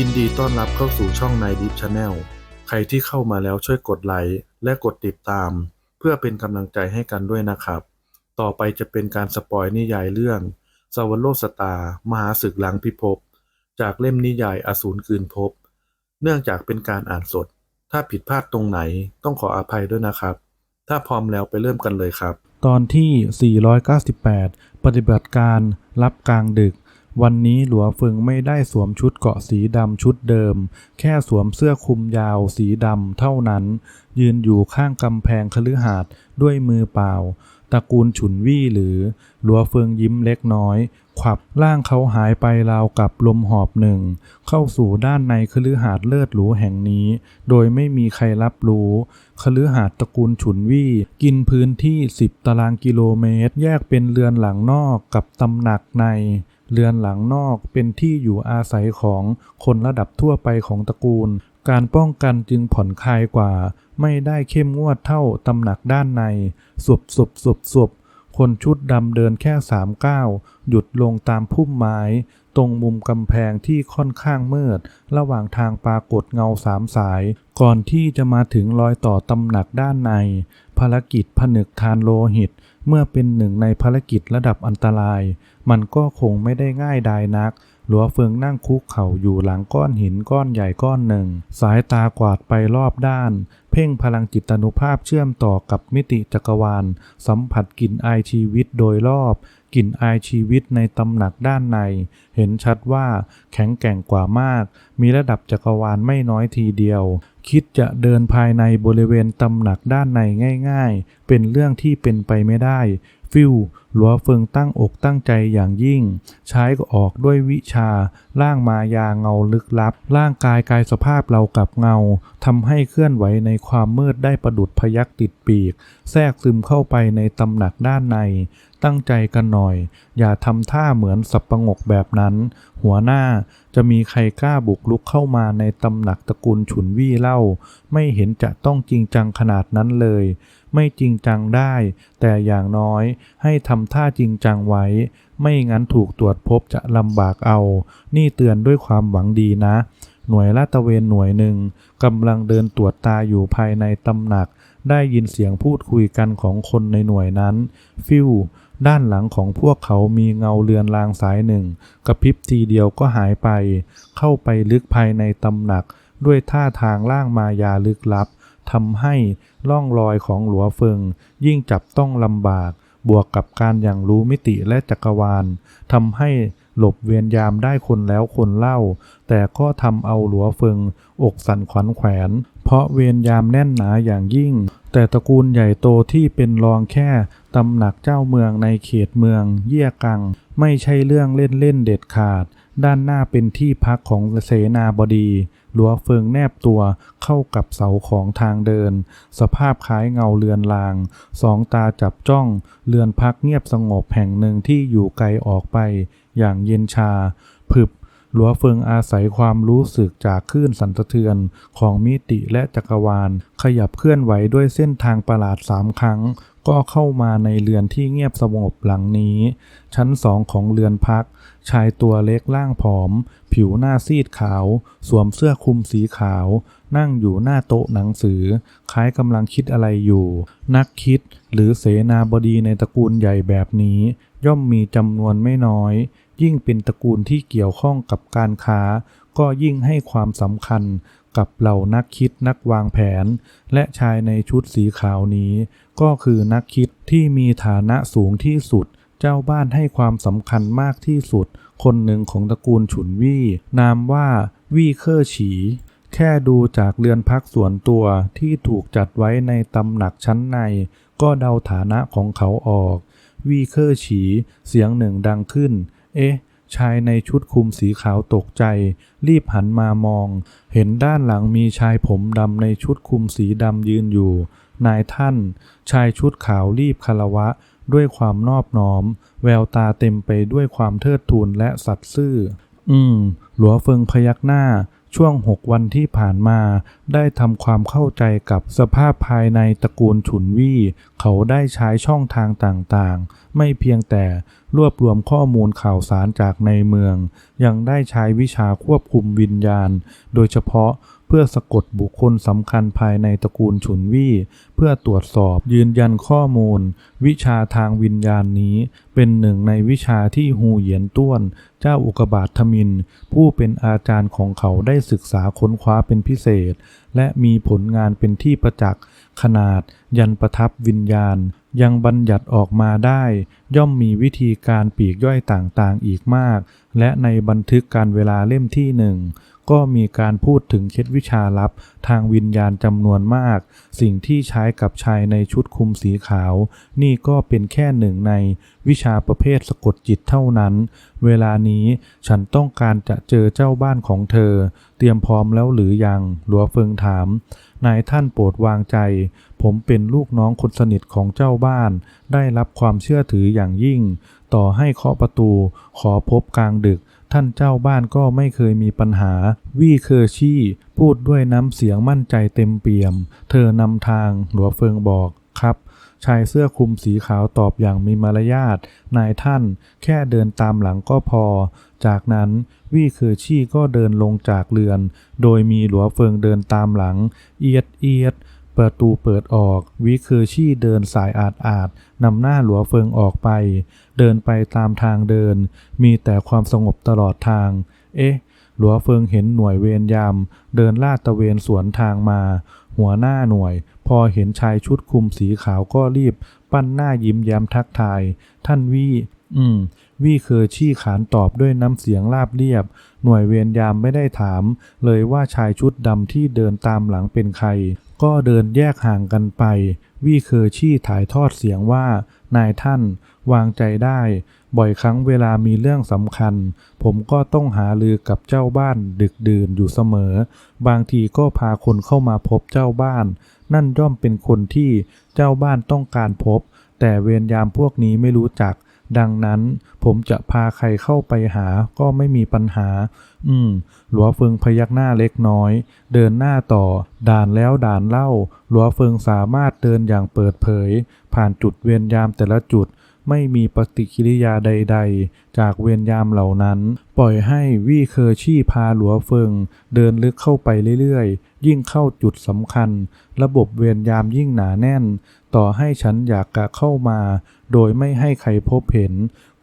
ยินดีต้อนรับเข้าสู่ช่องนายดิฟชาแนลใครที่เข้ามาแล้วช่วยกดไลค์และกดติดตาม เพื่อเป็นกำลังใจให้กันด้วยนะครับ ต่อไปจะเป็นการสปอยนิยายเรื่องสวรรโลสตา มหาศึกหลังพิภพ จากเล่มนิยายอสูรคืนภพ เนื่องจากเป็นการอ่านสด ถ้าผิดพลาดตรงไหนต้องขออภัยด้วยนะครับ ถ้าพร้อมแล้วไปเริ่มกันเลยครับ ตอนที่ 498 ปฏิบัติการรับกลางดึก วันนี้หลัวเฟิงไม่ได้สวมชุดเกาะสีดำชุดเดิม แค่สวมเสื้อคลุมยาวสีดำเท่านั้น ยืนอยู่ข้างกำแพงคฤหาสน์ด้วยมือเปล่าตระกูลฉุนวี่หรือ หลัวเฟิงยิ้มเล็กน้อย ขวับร่างเขาหายไปราวกับลมหอบหนึ่ง เข้าสู่ด้านในคฤหาสน์เลิศหรูแห่งนี้ โดยไม่มีใครรับรู้คฤหาสน์ตระกูลฉุนวี่กินพื้นที่ 10 ตารางกิโลเมตร แยกเป็นเรือนหลังนอกกับตำหนักใน เรือนหลังนอกเป็นที่อยู่อาศัยของคนระดับทั่วไปของตระกูล การป้องกันจึงผ่อนคลายกว่า ไม่ได้เข้มงวดเท่าตำหนักด้านในสุบสุบสุบสุบคนชุดดำเดินแค่สามก้าวหยุดลงตามพุ่มไม้ ตรงมุมกำแพงที่ค่อนข้างมืด ระหว่างทางปรากฏเงาสามสาย ก่อนที่จะมาถึงรอยต่อตำหนักด้านใน ภารกิจผนึกทานโลหิต เมื่อเป็นหนึ่งในภารกิจระดับอันตราย มันก็คงไม่ได้ง่ายดายนัก หลัวเฟิงนั่งคุกเข่าอยู่หลังก้อนหินก้อนใหญ่ก้อนหนึ่ง สายตากวาดไปรอบด้าน เพ่งพลังจิตานุภาพเชื่อมต่อกับมิติจักรวาล สัมผัสกลิ่นอายชีวิตโดยรอบ กลิ่นอายชีวิตในตำหนักด้านใน เห็นชัดว่าแข็งแกร่งกว่ามาก มีระดับจักรวาลไม่น้อยทีเดียว คิดจะเดินภายในบริเวณตำหนักด้านในง่าย ๆ เป็นเรื่องที่เป็นไปไม่ได้ ฟิวหลัวเฟิงตั้งอกตั้งใจอย่างยิ่ง ใช้ก็ออกด้วยวิชา ร่างมายาเงาลึกลับ ร่างกายกายสภาพเรากับเงาทำให้เคลื่อนไหวในความมืดได้ประดุดพยักติดปีก แทรกซึมเข้าไปในตำหนักด้านใน ตั้งใจกันหน่อย อย่าทำท่าเหมือนสับประงกแบบนั้น หัวหน้าจะมีใครกล้าบุกลุกเข้ามาในตำหนักตระกูลฉุนวี่เล่า ไม่เห็นจะต้องจริงจังขนาดนั้นเลย ไม่จริงจังได้ แต่อย่างน้อยให้ทำท่าจริงจังไว้ ไม่งั้นถูกตรวจพบจะลำบากเอา นี่เตือนด้วยความหวังดีนะ หน่วยลาดตระเวนหน่วยหนึ่งกำลังเดินตรวจตาอยู่ภายในตำหนัก ได้ยินเสียงพูดคุยกันของคนในหน่วยนั้น ฟิว ด้านหลังของพวกเขามีเงาเรือนรางสายหนึ่ง กระพริบทีเดียวก็หายไป เข้าไปลึกภายในตำหนัก ด้วยท่าทางล่างมายาลึกลับทำให้ร่องรอยของหลัวเฟิง ยิ่งจับต้องลำบาก บวกกับการอย่างรู้มิติและจักรวาลทำให้หลบเวียนยามได้คนแล้วคนเล่า แต่ก็ทำเอาหลัวเฟิง อกสั่นขวัญแขวน เพราะเวียนยามแน่นหนาอย่างยิ่ง แต่ตระกูลใหญ่โตที่เป็นรองแค่ตำหนักเจ้าเมืองในเขตเมืองเยี่ยกัง ไม่ใช่เรื่องเล่นๆเด็ดขาด ด้านหน้าเป็นที่พักของเสนาบดีหลัวเฟิงแนบตัวเข้ากับเสาของทางเดิน สภาพคล้ายเงาเรือนลาง สองตาจับจ้อง เรือนพักเงียบสงบแห่งหนึ่งที่อยู่ไกลออกไป อย่างเย็นชาผึบ หลัวเฟิงอาศัยความรู้สึกจากคลื่นสั่นสะเทือนของมิติและจักรวาล ขยับเคลื่อนไหวด้วยเส้นทางประหลาดสามครั้ง ก็เข้ามาในเรือนที่เงียบสงบหลังนี้ ชั้นสองของเรือนพัก ชายตัวเล็กร่างผอม ผิวหน้าซีดขาว สวมเสื้อคลุมสีขาว นั่งอยู่หน้าโต๊ะหนังสือ คล้ายกำลังคิดอะไรอยู่ นักคิดหรือเสนาบดีในตระกูลใหญ่แบบนี้ ย่อมมีจำนวนไม่น้อย ยิ่งเป็นตระกูลที่เกี่ยวข้องกับการค้า ก็ยิ่งให้ความสำคัญกับเหล่านักคิดนักวางแผน และชายในชุดสีขาวนี้ ก็คือนักคิดที่มีฐานะสูงที่สุด เจ้าบ้านให้ความสำคัญมากที่สุด คนหนึ่งของตระกูลฉุนวี่ นามว่าวี่เคอร์ฉี แค่ดูจากเรือนพักส่วนตัวที่ถูกจัดไว้ในตำหนักชั้นใน ก็เดาฐานะของเขาออก วี่เคอร์ฉี เสียงหนึ่งดังขึ้น เอ๊ะ ชายในชุดคลุมสีขาวตกใจ รีบหันมามอง เห็นด้านหลังมีชายผมดำในชุดคลุมสีดำยืนอยู่ นายท่าน ชายชุดขาวรีบคารวะ ด้วยความนอบน้อม แววตาเต็มไปด้วยความเทิดทูนและสัตย์ซื่อ อืม หลัวเฟิงพยักหน้า ช่วงหกวันที่ผ่านมา ได้ทำความเข้าใจกับสภาพภายในตระกูลฉุนวี่ เขาได้ใช้ช่องทางต่างๆ ไม่เพียงแต่รวบรวมข้อมูลข่าวสารจากในเมือง ยังได้ใช้วิชาควบคุมวิญญาณ โดยเฉพาะ เพื่อสะกดบุคคลสำคัญภายในตระกูลฉุนวี่ เพื่อตรวจสอบยืนยันข้อมูล วิชาทางวิญญาณนี้ เป็นหนึ่งในวิชาที่ฮูเหยียนต้วน เจ้าอุกบาททมิน ผู้เป็นอาจารย์ของเขาได้ศึกษาค้นคว้าเป็นพิเศษ และมีผลงานเป็นที่ประจักษ์ขนาด ยันประทับวิญญาณ ยังบัญญัติออกมาได้ ย่อมมีวิธีการปีกย่อยต่างๆอีกมาก และในบันทึกการเวลาเล่มที่หนึ่ง ก็มีการพูดถึงเคล็ดวิชาลับทางวิญญาณจำนวนมาก สิ่งที่ใช้กับชายในชุดคลุมสีขาว นี่ก็เป็นแค่หนึ่งในวิชาประเภทสะกดจิตเท่านั้น เวลานี้ฉันต้องการจะเจอเจ้าบ้านของเธอ เตรียมพร้อมแล้วหรือยังหลัวเฟิงถาม นายท่านโปรดวางใจ ผมเป็นลูกน้องคนสนิทของเจ้าบ้าน ได้รับความเชื่อถืออย่างยิ่ง ต่อให้เคาะประตู ขอพบกลางดึก ท่านเจ้าบ้านก็ไม่เคยมีปัญหา วี่เคอร์ชี่ พูดด้วยน้ำเสียงมั่นใจเต็มเปี่ยม เธอนำทางหลัวเฟิงบอกครับชายเสื้อคลุมสีขาวตอบอย่างมีมารยาท นายท่านแค่เดินตามหลังก็พอ จากนั้นวี่เคอร์ชี่ก็เดินลงจากเรือน โดยมีหลัวเฟิงเดินตามหลัง เอียดเอียด ประตูเปิดออก วิเคอชี่เดินสายอาดอาดนำหน้าหลัวเฟิงออกไป เดินไปตามทางเดิน มีแต่ความสงบตลอดทาง เอ๊ะ หลัวเฟิงเห็นหน่วยเวรยาม เดินลาดตะเวนสวนทางมา หัวหน้าหน่วย พอเห็นชายชุดคลุมสีขาวก็รีบ ปั้นหน้ายิ้มแย้มทักทาย ท่านวี่อืมวี่เคอชี่ขานตอบด้วยน้ำเสียงราบเรียบ หน่วยเวรยามไม่ได้ถาม เลยว่าชายชุดดำที่เดินตามหลังเป็นใคร ก็เดินแยกห่างกันไป วี่เคอชี่ถ่ายทอดเสียงว่า นายท่านวางใจได้ บ่อยครั้งเวลามีเรื่องสำคัญ ผมก็ต้องหาลือกับเจ้าบ้านดึกดื่นอยู่เสมอ บางทีก็พาคนเข้ามาพบเจ้าบ้าน นั่นย่อมเป็นคนที่เจ้าบ้านต้องการพบ แต่เวรยามพวกนี้ไม่รู้จัก ดังนั้นผมจะพาใครเข้าไปหาก็ไม่มีปัญหา อืม หลัวเฟิงพยักหน้าเล็กน้อย เดินหน้าต่อ ด่านแล้วด่านเล่า หลัวเฟิงสามารถเดินอย่างเปิดเผย ผ่านจุดเวรยนยามแต่ละจุด ไม่มีปฏิกิริยาใด ๆ จากเวรยนยามเหล่านั้น ปล่อยให้วี่เคอชี่พาหลัวเฟิง เดินลึกเข้าไปเรื่อยๆ ยิ่งเข้าจุดสำคัญ ระบบเวรยามยิ่งหนาแน่น ต่อให้ฉันอยากกะเข้ามา โดยไม่ให้ใครพบเห็น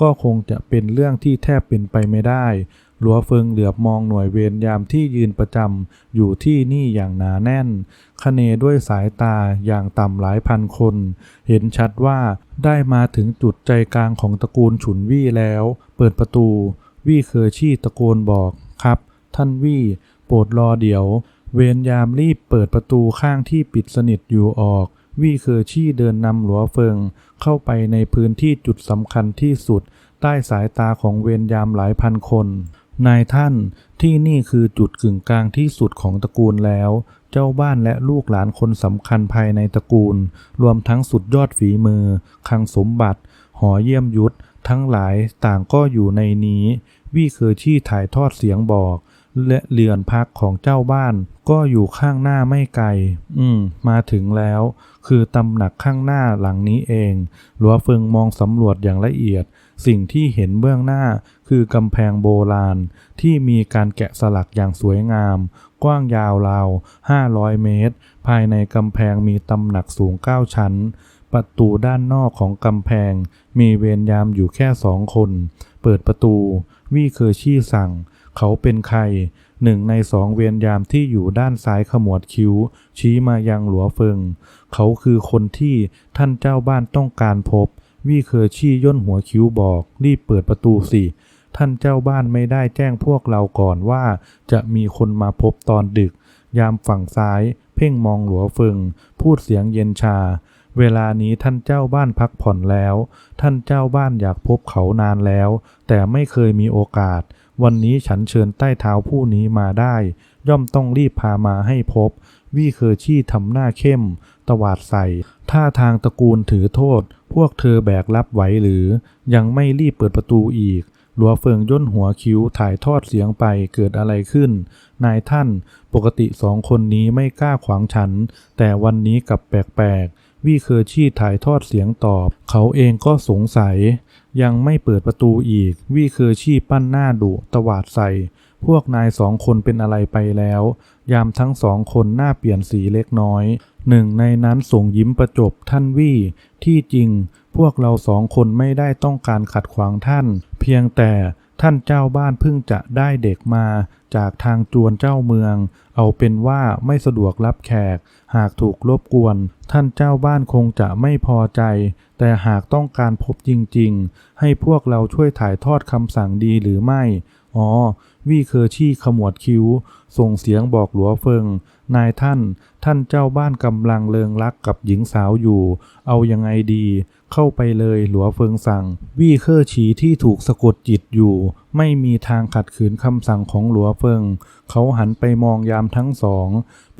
ก็คงจะเป็นเรื่องที่แทบเป็นไปไม่ได้ หลัวเฟิงเหลือบมองหน่วยเวรยามที่ยืนประจำอยู่ที่นี่อย่างหนาแน่น คเนด้วยสายตาอย่างต่ำหลายพันคน เห็นชัดว่าได้มาถึงจุดใจกลางของตระกูลฉุนวี่แล้ว เปิดประตู วี่เคอชี่ตะโกนบอกครับ ท่านวี่โปรดรอเดี๋ยว เวรยามรีบเปิดประตูข้างที่ปิดสนิทอยู่ออก วี่เคอชี่เดินนำหลัวเฟิง เข้าไปในพื้นที่จุดสำคัญที่สุด ใต้สายตาของเวรยามหลายพันคน นายท่านที่นี่คือจุดกึ่งกลางที่สุดของตระกูลแล้ว เจ้าบ้านและลูกหลานคนสำคัญภายในตระกูล รวมทั้งสุดยอดฝีมือคังสมบัติ หอเยี่ยมยุทธทั้งหลายต่างก็อยู่ในนี้ วี่เคอชี่ถ่ายทอดเสียงบอก และเรือนพักของเจ้าบ้าน ก็อยู่ข้างหน้าไม่ไกล อืม มาถึงแล้ว คือตำหนักข้างหน้าหลังนี้เองหลัวเฟิงมองสำรวจอย่างละเอียด สิ่งที่เห็นเบื้องหน้า คือกำแพงโบราณ ที่มีการแกะสลักอย่างสวยงาม กว้างยาวราว 500 เมตร ภายในกำแพงมีตำหนักสูง 9 ชั้น ประตูด้านนอกของกำแพง มีเวรยามอยู่แค่สองคน เปิดประตู วี่เคอชี่สั่ง เขาเป็นใคร หนึ่งในสองเวรยามที่อยู่ด้านซ้ายขมวดคิ้ว ชี้มายังหลัวเฟิง เขาคือคนที่ท่านเจ้าบ้านต้องการพบ วี่เคอชี่ย่นหัวคิ้วบอก รีบเปิดประตูสิ ท่านเจ้าบ้านไม่ได้แจ้งพวกเราก่อนว่า จะมีคนมาพบตอนดึก ยามฝั่งซ้าย เพ่งมองหลัวเฟิง พูดเสียงเย็นชา เวลานี้ท่านเจ้าบ้านพักผ่อนแล้ว ท่านเจ้าบ้านอยากพบเขานานแล้ว แต่ไม่เคยมีโอกาส วันนี้ฉันเชิญใต้เท้าผู้นี้มาได้ ย่อมต้องรีบพามาให้พบ วี่เคอชี่ทำหน้าเข้ม ตวาดใส่ ท่าทางตระกูลถือโทษ พวกเธอแบกรับไหวหรือ ยังไม่รีบเปิดประตูอีกหลัวเฟิงย่นหัวคิ้วถ่ายทอดเสียงไปเกิดอะไรขึ้น นายท่านปกติสองคนนี้ไม่กล้าขวางฉัน แต่วันนี้กลับแปลกๆ วี่เคอชี่ถ่ายทอดเสียงตอบ เขาเองก็สงสัย ยังไม่เปิดประตูอีก วี่เคอชี่ปั้นหน้าดุตวาดใส่ พวกนายสองคนเป็นอะไรไปแล้ว ยามทั้งสองคนหน้าเปลี่ยนสีเล็กน้อยหนึ่งในนั้นส่งยิ้มประจบท่านวี่ ที่จริง พวกเราสองคนไม่ได้ต้องการขัดขวางท่าน เพียงแต่ ท่านเจ้าบ้านเพิ่งจะได้เด็กมาจากทางจวนเจ้าเมือง เอาเป็นว่าไม่สะดวกรับแขก หากถูกรบกวน ท่านเจ้าบ้านคงจะไม่พอใจ แต่หากต้องการพบจริงๆ ให้พวกเราช่วยถ่ายทอดคำสั่งดีหรือไม่ อ๋อ วี่เคอชี่ขมวดคิ้ว ส่งเสียงบอกหลัวเฟิง นายท่าน ท่านเจ้าบ้านกำลังเลิงรักกับหญิงสาวอยู่ เอายังไงดี เข้าไปเลยหลัวเฟิงสั่ง วี่เคอฉีที่ถูกสะกดจิตอยู่ ไม่มีทางขัดขืนคำสั่งของหลัวเฟิง เขาหันไปมองยามทั้งสอง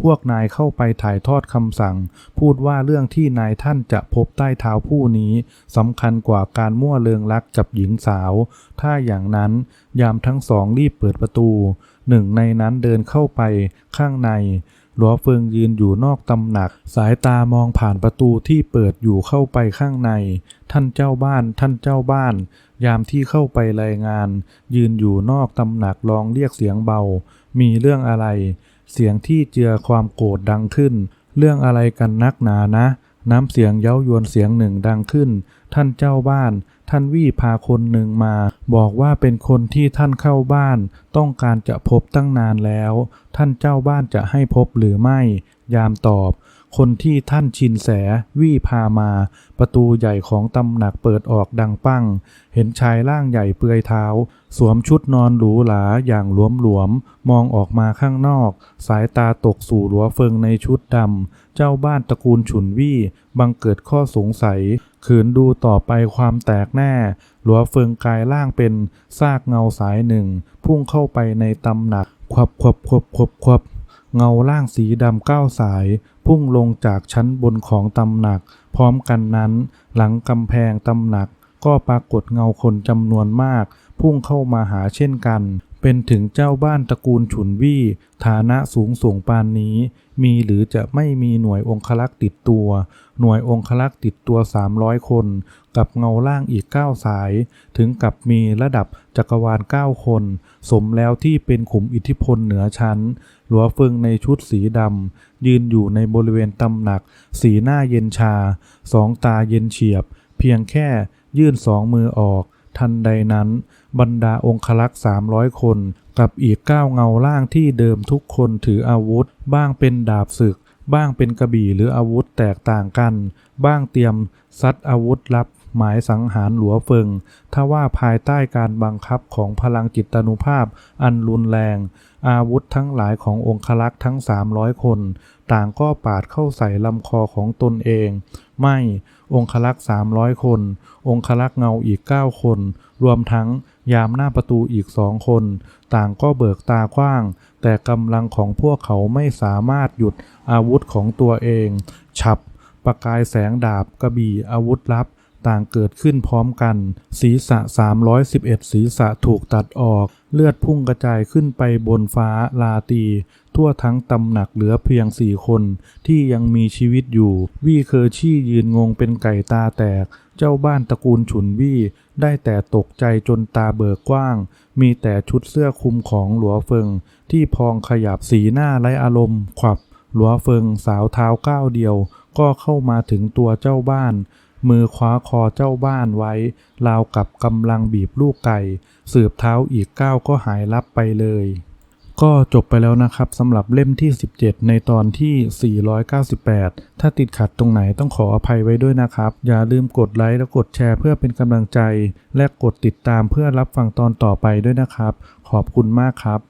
พวกนายเข้าไปถ่ายทอดคำสั่ง พูดว่าเรื่องที่นายท่านจะพบใต้เท้าผู้นี้สำคัญกว่าการมั่วเลิงรักกับหญิงสาว ถ้าอย่างนั้นยามทั้งสองรีบเปิดประตู หนึ่งในนั้นเดินเข้าไปข้างใน หลัวเฟิงยืนอยู่นอกตำหนัก สายตามองผ่านประตูที่เปิดอยู่เข้าไปข้างใน ท่านเจ้าบ้าน ท่านเจ้าบ้าน ยามที่เข้าไปรายงาน ยืนอยู่นอกตำหนักลองเรียกเสียงเบา มีเรื่องอะไร เสียงที่เจือความโกรธดังขึ้น เรื่องอะไรกันนักหนานะ น้ำเสียงเย้ายวนเสียงหนึ่งดังขึ้น ท่านเจ้าบ้าน ท่านวี่พาคนหนึ่งมา บอกว่าเป็นคนที่ท่านเข้าบ้าน ต้องการจะพบตั้งนานแล้ว ท่านเจ้าบ้านจะให้พบหรือไม่ ยามตอบ คนที่ท่านชินแสวี่พามา ประตูใหญ่ของตำหนักเปิดออกดังปั้ง เห็นชายร่างใหญ่เปลือยเท้า สวมชุดนอนหรูหราอย่างหลวมๆมองออกมาข้างนอก สายตาตกสู่หลัวเฟิงในชุดดำเจ้าบ้านตระกูลฉุนวี่บังเกิดข้อสงสัย ขืนดูต่อไปความแตกแน่ หลัวเฟิงกายร่างเป็นซากเงาสายหนึ่ง พุ่งเข้าไปในตำหนัก ควับควับควับควับควับเงาล่างสีดำเก้าสาย พุ่งลงจากชั้นบนของตำหนัก พร้อมกันนั้น หลังกำแพงตำหนัก ก็ปรากฏเงาคนจำนวนมาก พุ่งเข้ามาหาเช่นกัน เป็นถึงเจ้าบ้านตระกูลฉุนวี่ ฐานะสูงส่งปานนี้ มีหรือจะไม่มีหน่วยองคลักษ์ติดตัว หน่วยองคลักษ์ติดตัว 300 คน กับเงาล่างอีก 9 สาย ถึงกับมีระดับจักรวาล 9 คน สมแล้วที่เป็นขุมอิทธิพลเหนือชั้น หลัวเฟิงในชุดสีดำ ยืนอยู่ในบริเวณตำหนัก สีหน้าเย็นชา สองตาเย็นเฉียบ เพียงแค่ยื่นสองมือออก ทันใดนั้น บรรดาองคลักษ์300 คน กับอีกเก้าเงาล่างที่เดิมทุกคนถืออาวุธ บ้างเป็นดาบศึก บ้างเป็นกระบี่หรืออาวุธแตกต่างกัน บ้างเตรียมซัดอาวุธลับ หมายสังหารหลัวเฟิงถ้าว่าภายใต้การบังคับของพลังจิตานุภาพอันรุนแรง อาวุธทั้งหลายขององคลักษ์ทั้ง 300 คน ต่างก็ปาดเข้าใส่ลำคอของตนเอง ไม่ องคลักษ์300 คน องคลักษ์เงาอีก 9 คน รวมทั้งยามหน้าประตูอีกสองคน ต่างก็เบิกตากว้าง แต่กำลังของพวกเขาไม่สามารถหยุดอาวุธของตัวเอง ฉับ ประกายแสงดาบกระบี่อาวุธลับต่างเกิดขึ้นพร้อมกัน ศีรษะ 311 ศีรษะถูกตัดออก เลือดพุ่งกระจายขึ้นไปบนฟ้าลาตี ทั่วทั้งตำหนักเหลือเพียงสี่คนที่ยังมีชีวิตอยู่ วี่เคอชี่ยืนงงเป็นไก่ตาแตก เจ้าบ้านตระกูลฉุนวี่ ได้แต่ตกใจจนตาเบิกกว้าง มีแต่ชุดเสื้อคลุมของหลัวเฟิง ที่พองขยับสีหน้าไร้อารมณ์ขวับหลัวเฟิงสาวเท้าก้าวเดียว ก็เข้ามาถึงตัวเจ้าบ้าน มือคว้าคอเจ้าบ้านไว้ ราวกับกำลังบีบลูกไก่ สืบเท้าอีกก้าวก็หายลับไปเลย ก็จบไปแล้วนะครับสำหรับเล่มที่ 17 ในตอนที่ 498 ถ้าติดขัดตรงไหนต้องขออภัยไว้ด้วยนะครับ อย่าลืมกดไลค์และกดแชร์เพื่อเป็นกำลังใจ และกดติดตามเพื่อรับฟังตอนต่อไปด้วยนะครับ ขอบคุณมากครับ